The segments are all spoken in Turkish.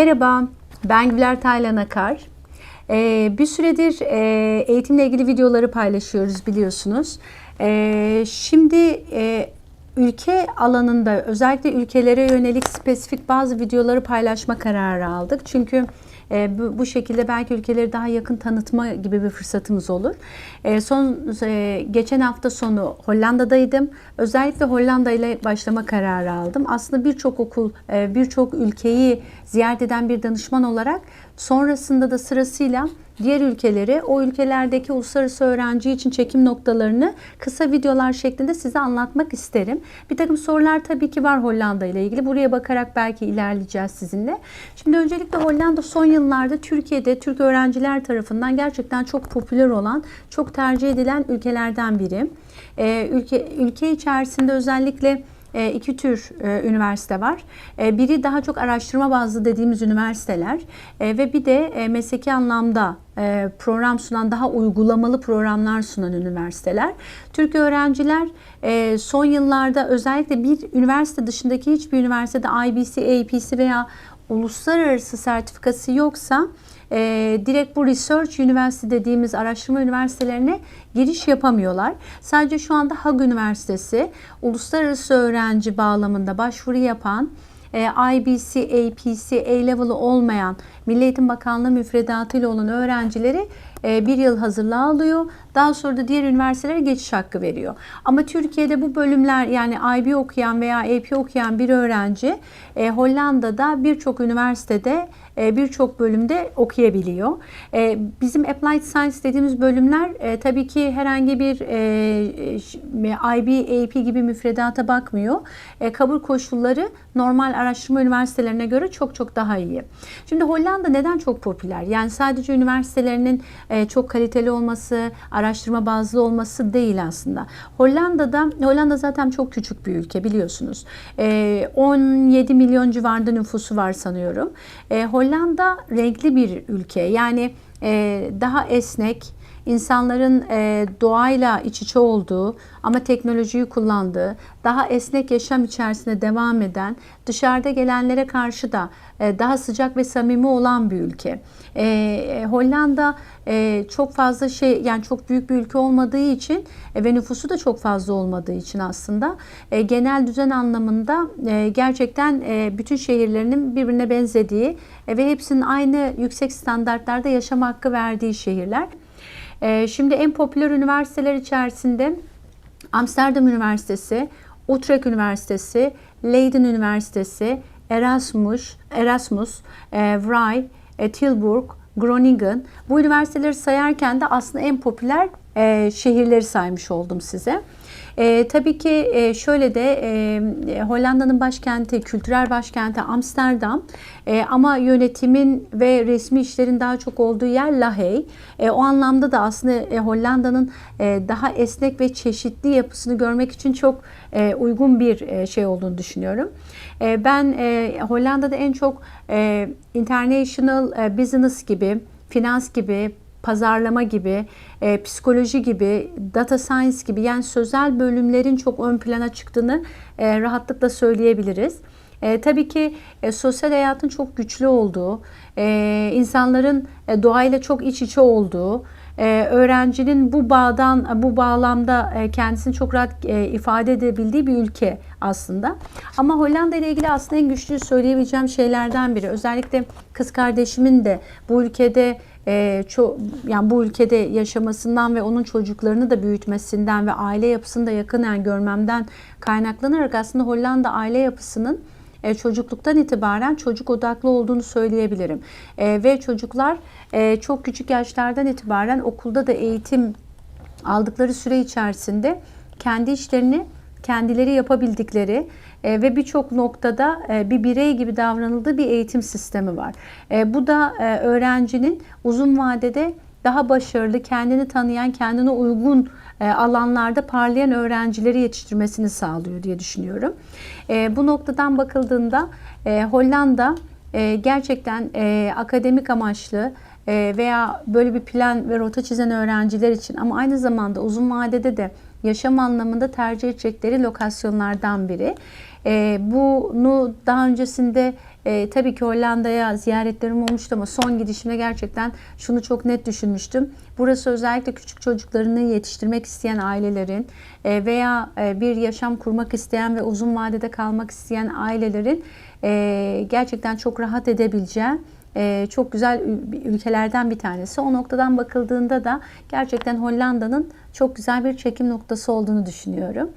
Merhaba, ben Güler Taylan Akar. Ee, bir süredir e, eğitimle ilgili videoları paylaşıyoruz biliyorsunuz. Ee, şimdi e, ülke alanında özellikle ülkelere yönelik spesifik bazı videoları paylaşma kararı aldık. Çünkü e, bu, bu şekilde belki ülkeleri daha yakın tanıtma gibi bir fırsatımız olur. E, son e, geçen hafta sonu Hollanda'daydım. Özellikle Hollanda ile başlama kararı aldım. Aslında birçok okul, e, birçok ülkeyi ziyaret eden bir danışman olarak sonrasında da sırasıyla diğer ülkeleri, o ülkelerdeki uluslararası öğrenci için çekim noktalarını kısa videolar şeklinde size anlatmak isterim. Bir takım sorular tabii ki var Hollanda ile ilgili. Buraya bakarak belki ilerleyeceğiz sizinle. Şimdi öncelikle Hollanda son yıllarda Türkiye'de Türk öğrenciler tarafından gerçekten çok popüler olan, çok tercih edilen ülkelerden biri. Ee, ülke, ülke içerisinde özellikle iki tür e, üniversite var. E, biri daha çok araştırma bazlı dediğimiz üniversiteler ve bir de mesleki anlamda program sunan, daha uygulamalı programlar sunan üniversiteler. Türk öğrenciler son yıllarda özellikle bir üniversite dışındaki hiçbir üniversitede IBC, APC veya uluslararası sertifikası yoksa e, direkt bu Research University dediğimiz araştırma üniversitelerine giriş yapamıyorlar. Sadece şu anda Hag Üniversitesi uluslararası öğrenci bağlamında başvuru yapan e, IBC, APC, A-Level'ı olmayan Milli Eğitim Bakanlığı müfredatıyla olan öğrencileri bir yıl hazırlığa alıyor. Daha sonra da diğer üniversitelere geçiş hakkı veriyor. Ama Türkiye'de bu bölümler yani IB okuyan veya AP okuyan bir öğrenci e, Hollanda'da birçok üniversitede e, birçok bölümde okuyabiliyor. E, bizim Applied Science dediğimiz bölümler e, tabii ki herhangi bir IB, AP gibi müfredata bakmıyor. Kabul koşulları normal araştırma üniversitelerine göre çok çok daha iyi. Şimdi Hollanda neden çok popüler? Yani sadece üniversitelerinin çok kaliteli olması, araştırma bazlı olması değil aslında. Hollanda'da, Hollanda zaten çok küçük bir ülke biliyorsunuz. 17 milyon civarında nüfusu var sanıyorum. Hollanda Hollanda renkli bir ülke. Yani e, daha esnek, insanların e, doğayla iç içe olduğu ama teknolojiyi kullandığı, daha esnek yaşam içerisinde devam eden, dışarıda gelenlere karşı da e, daha sıcak ve samimi olan bir ülke. E, e, Hollanda e, çok fazla şey yani çok büyük bir ülke olmadığı için e, ve nüfusu da çok fazla olmadığı için aslında e, genel düzen anlamında e, gerçekten e, bütün şehirlerinin birbirine benzediği e, ve hepsinin aynı yüksek standartlarda yaşam hakkı verdiği şehirler. E, şimdi en popüler üniversiteler içerisinde Amsterdam Üniversitesi, Utrecht Üniversitesi, Leiden Üniversitesi, Erasmus, Erasmus, e, Vrij, e, Tilburg, Groningen. Bu üniversiteleri sayarken de aslında en popüler e, şehirleri saymış oldum size. E, tabii ki e, şöyle de e, Hollanda'nın başkenti, kültürel başkenti Amsterdam e, ama yönetimin ve resmi işlerin daha çok olduğu yer Lahey. E, o anlamda da aslında e, Hollanda'nın e, daha esnek ve çeşitli yapısını görmek için çok e, uygun bir e, şey olduğunu düşünüyorum. E, ben e, Hollanda'da en çok e, international e, business gibi, finans gibi, pazarlama gibi, e, psikoloji gibi, data science gibi yani sözel bölümlerin çok ön plana çıktığını e, rahatlıkla söyleyebiliriz. E, tabii ki e, sosyal hayatın çok güçlü olduğu, e, insanların e, doğayla çok iç içe olduğu, e, öğrencinin bu bağdan, bu bağlamda e, kendisini çok rahat e, ifade edebildiği bir ülke aslında. Ama Hollanda ile ilgili aslında en güçlü söyleyebileceğim şeylerden biri. Özellikle kız kardeşimin de bu ülkede e, yani bu ülkede yaşamasından ve onun çocuklarını da büyütmesinden ve aile yapısını da yakından görmemden kaynaklanarak aslında Hollanda aile yapısının e, çocukluktan itibaren çocuk odaklı olduğunu söyleyebilirim. E, ve çocuklar e, çok küçük yaşlardan itibaren okulda da eğitim aldıkları süre içerisinde kendi işlerini kendileri yapabildikleri ve birçok noktada bir birey gibi davranıldığı bir eğitim sistemi var. Bu da öğrencinin uzun vadede daha başarılı, kendini tanıyan, kendine uygun e, alanlarda parlayan öğrencileri yetiştirmesini sağlıyor diye düşünüyorum. E, bu noktadan bakıldığında e, Hollanda gerçekten akademik amaçlı veya böyle bir plan ve rota çizen öğrenciler için ama aynı zamanda uzun vadede de yaşam anlamında tercih edecekleri lokasyonlardan biri. E, bunu daha öncesinde E, tabii ki Hollanda'ya ziyaretlerim olmuştu ama son gidişimde gerçekten şunu çok net düşünmüştüm. Burası özellikle küçük çocuklarını yetiştirmek isteyen ailelerin e, veya e, bir yaşam kurmak isteyen ve uzun vadede kalmak isteyen ailelerin e, gerçekten çok rahat edebileceği e, çok güzel ül- ülkelerden bir tanesi. O noktadan bakıldığında da gerçekten Hollanda'nın çok güzel bir çekim noktası olduğunu düşünüyorum.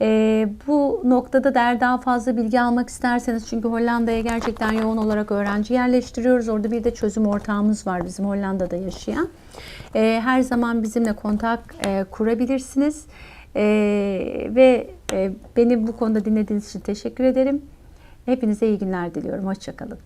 E, bu noktada der daha fazla bilgi almak isterseniz çünkü Hollanda'ya gerçekten yoğun olarak öğrenci yerleştiriyoruz. Orada bir de çözüm ortağımız var bizim Hollanda'da yaşayan. E, her zaman bizimle kontak e, kurabilirsiniz. Ve e, beni bu konuda dinlediğiniz için teşekkür ederim. Hepinize iyi günler diliyorum. Hoşçakalın.